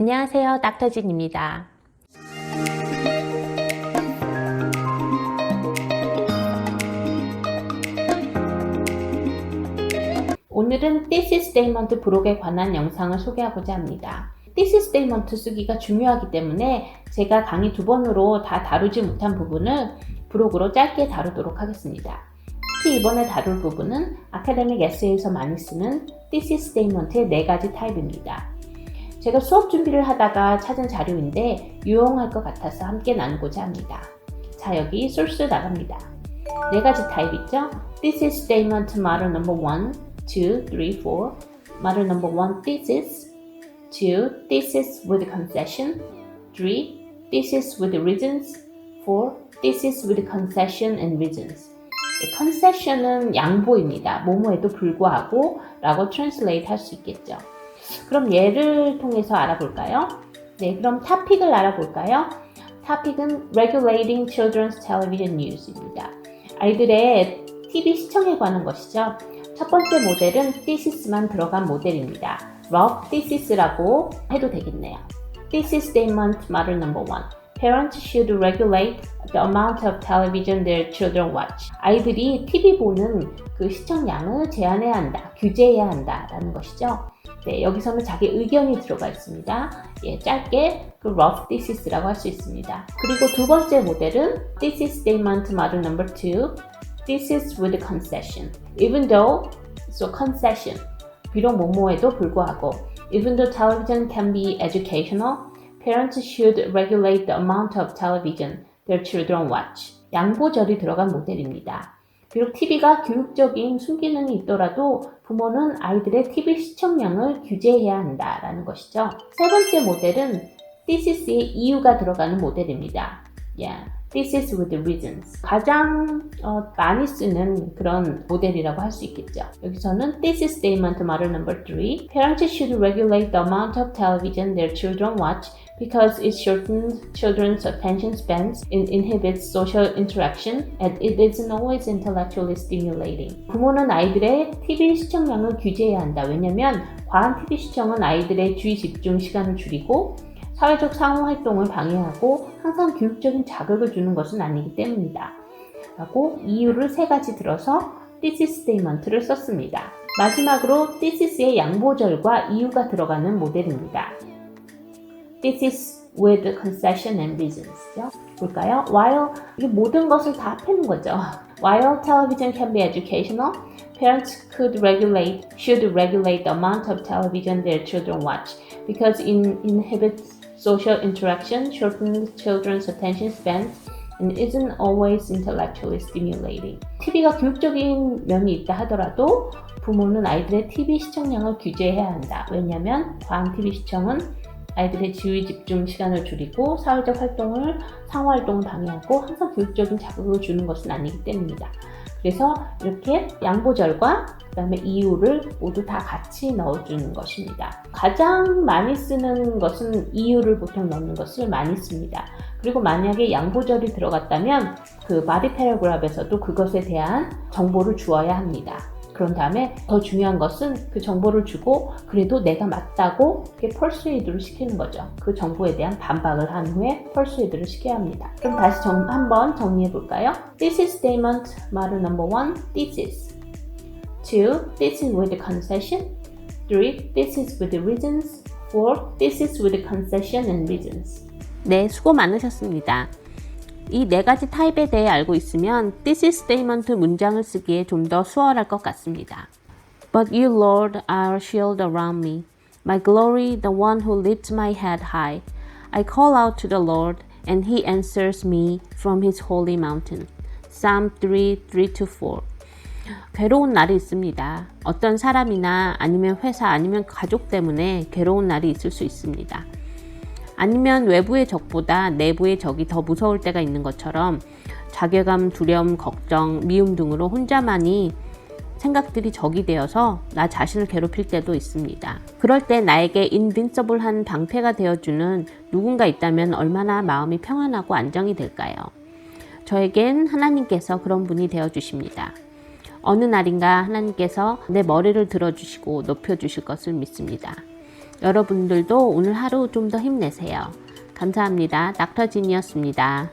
안녕하세요. 닥터진입니다. 오늘은 thesis statement 부록에 관한 영상을 소개하고자 합니다. thesis statement 쓰기가 중요하기 때문에 제가 강의 두 번으로 다 다루지 못한 부분을 부록으로 짧게 다루도록 하겠습니다. 특히 이번에 다룰 부분은 아카데믹 에세이에서 많이 쓰는 thesis statement의 네 가지 타입입니다. 제가 수업 준비를 하다가 찾은 자료인데 유용할 것 같아서 함께 나누고자 합니다. 자, 여기 소스 나갑니다. 네 가지 타입 있죠? thesis statement model number 1, 2, 3, 4. model number 1, thesis. 2. thesis with concession. 3. thesis with reasons. 4. thesis with concession and reasons. 네, concession은 양보입니다. 뭐뭐에도 불구하고 라고 translate 할 수 있겠죠. 그럼 예를 통해서 알아볼까요? 네, 그럼 타픽을 알아볼까요? 타픽은 regulating children's television news입니다. 아이들의 TV 시청에 관한 것이죠. 첫 번째 모델은 thesis만 들어간 모델입니다. rough thesis라고 해도 되겠네요. thesis statement model number one. Parents should regulate the amount of television their children watch. 아이들이 TV 보는 그 시청량을 제한해야 한다, 규제해야 한다라는 것이죠. 네, 여기서는 자기 의견이 들어가 있습니다. 예, 짧게 그 rough thesis라고 할 수 있습니다. 그리고 두 번째 모델은 thesis statement model number two. Thesis with concession. Even though, so concession. 비록 뭐뭐에도 불구하고, even though television can be educational, parents should regulate the amount of television their children watch. 양보절이 들어간 모델입니다. 비록 TV가 교육적인 순기능이 있더라도 부모는 아이들의 TV 시청량을 규제해야 한다라는 것이죠. 세 번째 모델은 thesis의 이유가 들어가는 모델입니다. Yeah. Thesis with reasons. 가장 어, 많이 쓰는 그런 모델이라고 할 수 있겠죠. 여기서는 thesis statement model number 3. Parents should regulate the amount of television their children watch because it shortens children's attention spans, it inhibits social interaction, and it isn't always intellectually stimulating. 부모는 아이들의 TV 시청량을 규제해야 한다. 왜냐면 과한 TV 시청은 아이들의 주의 집중 시간을 줄이고 사회적 상호 활동을 방해하고 항상 교육적인 자극을 주는 것은 아니기 때문이다. 라고 이유를 세 가지 들어서 thesis statement를 썼습니다. 마지막으로 thesis의 양보절과 이유가 들어가는 모델입니다. thesis with concession and reasons. 볼까요? While 이게 모든 것을 다 패는 거죠. While television can be educational, parents could regulate, should regulate the amount of television their children watch because it inhibits social interaction, shortens children's attention spans, and isn't always intellectually stimulating. TV가 교육적인 면이 있다 하더라도 부모는 아이들의 TV 시청량을 규제해야 한다. 왜냐하면 과한 TV 시청은 아이들의 주의 집중 시간을 줄이고 사회적 활동을 상호 활동을 방해하고 항상 교육적인 자극을 주는 것은 아니기 때문이다. 그래서 이렇게 양보절과 그다음에 이유를 모두 다 같이 넣어주는 것입니다. 가장 많이 쓰는 것은 이유를 보통 넣는 것을 많이 씁니다. 그리고 만약에 양보절이 들어갔다면 그 바디 패러그랍에서도 그것에 대한 정보를 주어야 합니다. 그런 다음에 더 중요한 것은 그 정보를 주고 그래도 내가 맞다고 펄스웨이드를 시키는 거죠. 그 정보에 대한 반박을 한 후에 펄스웨이드를 시켜야 합니다. 그럼 다시 정, 한번 정리해 볼까요? This is statement model number one. This is. Two. This is with concession. Three. This is with reasons. Four. This is with concession and reasons. 네, 수고 많으셨습니다. 이 네 가지 타입에 대해 알고 있으면 thesis statement 문장을 쓰기에 좀 더 수월할 것 같습니다. But you, Lord, are a shield around me, my glory, the one who lifts my head high. I call out to the Lord, and he answers me from his holy mountain. Psalm 3, 3-4 괴로운 날이 있습니다. 어떤 사람이나 아니면 회사 아니면 가족 때문에 괴로운 날이 있을 수 있습니다. 아니면 외부의 적보다 내부의 적이 더 무서울 때가 있는 것처럼 자괴감, 두려움, 걱정, 미움 등으로 혼자만이 생각들이 적이 되어서 나 자신을 괴롭힐 때도 있습니다. 그럴 때 나에게 인빈서블한 방패가 되어주는 누군가 있다면 얼마나 마음이 평안하고 안정이 될까요? 저에겐 하나님께서 그런 분이 되어주십니다. 어느 날인가 하나님께서 내 머리를 들어주시고 높여주실 것을 믿습니다. 여러분들도 오늘 하루 좀 더 힘내세요. 감사합니다. 닥터진이었습니다.